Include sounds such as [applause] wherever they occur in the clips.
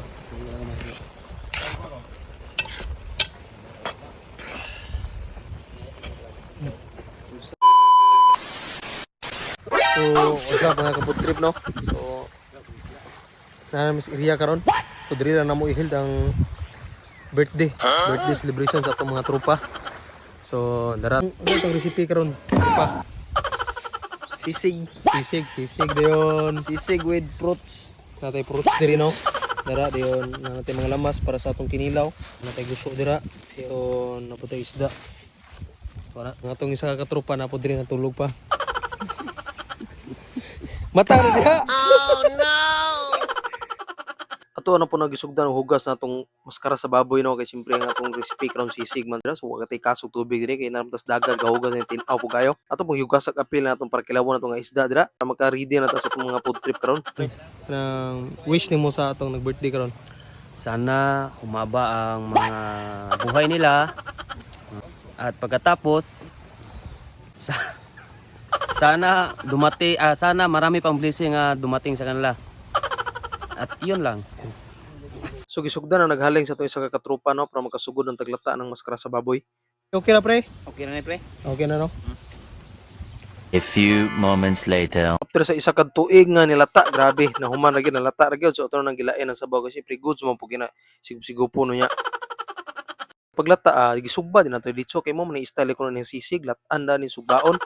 Wala. So, what's up mga kapod trip no? So, na namin sa area karon. So, diri na mo i-held ang birthday. Birthday celebration sa atong mga tropa. So, dara. Ano itong recipe karon? Pa. Sisig. Sisig, sisig dayon. Sisig with fruits. Natay fruits diri no. Dara dayon natay mga lamas para sa atong kinilaw. Natay gusto dira. So, naputay isda. Para nga tong isa ka tropa na po diri natulog pa. [laughs] Mata na diha. Ato na po nagisugdan og hugas na atong maskara sa baboy no kay simpre nga atong recipe karon sisig man dira so wag tay kasog tubig diri kay naramtas dagat gahugas ni tinaw po kayo. Ato pong hugas sa apil na atong para kilawon atong nga isda dira para maka-ready na ta sa atong mga food trip karon. Nang wish nimo sa atong nag-birthday karon. Sana humaba ang mga buhay nila. At pagkatapos sa [laughs] sana dumati ah, sana marami pang blessing nga dumating sa kanila. At yun lang. So gisugdan na naghaling sa atong isa ka katrupa no para makasugod ng taglata ng maskara sa baboy. Okay na pre? Okay na ni pre? Okay na no? A few moments later. After sa isa ka tuig nga nilata, grabe, nahuman ra gyud nalata ra gyud so ato nang gilain ang sabaw kasi pre goods man po gina sigub-sigupo no nya. Paglata ah, gisugba din nato dito kay mo man style ko ng sisig latan da ni sugaon.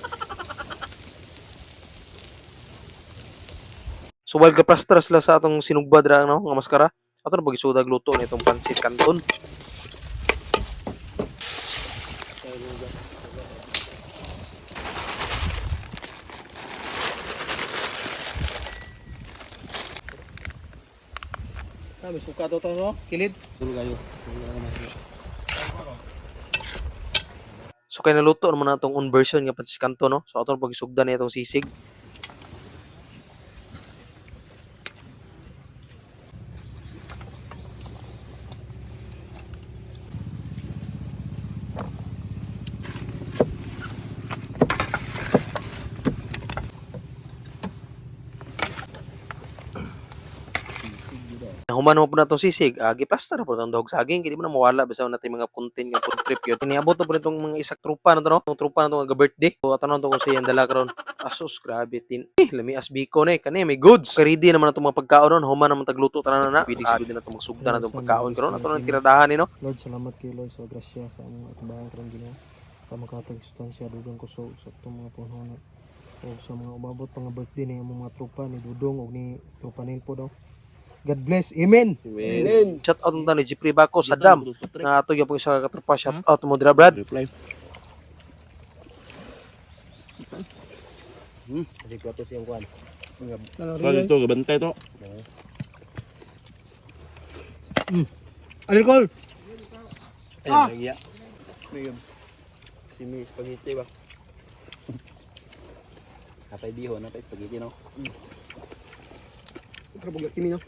So while gaplastra sila sa atong sinugba dira no nga maskara, ato na pagisudag luto nitong pansit canton. Sabi suka to to no? Kilid. Dulu kayo. So kay naluto naman na itong own version nga pansit canton no. So ato na pagisugdan na itong sisig. Human mo po na itong sisig, uh, gipasta na po itong dog saging, hindi mo na mawala basta natin mga content nga food trip yun. Iniabot na po itong mga isak trupa na to, no? Itong trupa na itong birthday. So, atanong to kung sa iyang dala karon. Asus, grabe tin. Eh, lami as biko na eh. Kani, may goods. Karidi naman na itong mga pagkaon ron. Human naman tagluto tanan na na. Bidig siguro na itong magsugda na itong pagkaon karon. Ato na tiradahan ni no. Lord, salamat kay Lord sa grasya sa among atubangan karong Ginoo. Sa makatag sustansya dugang kuso sa itong mga puno o sa mga umabot pang birthday ni mga tropa ni Dudong o ni tropa nil po daw. God bless. Amen. Shout out mo ni Jeffrey Bako sa dam. Na ato yung pong isa ka trupa. Shout out mo dira Brad. Reply. Kasi kwato siyang kwan. Kaya ito, gabantay to. Alcohol. Ah! Ay, nagya. Si Miss Spaghetti ba? Napay biho, napay spaghetti no? Kabog kimi no.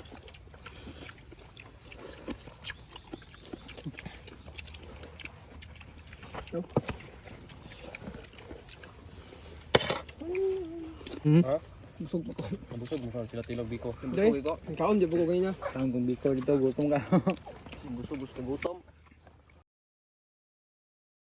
Busog pa ko. Busog mo sila tilog biko. Busog iko. Ang kaon di bugo ganyan. Tanggung biko dito, gutom ka. [laughs] Busog, gusto gutom.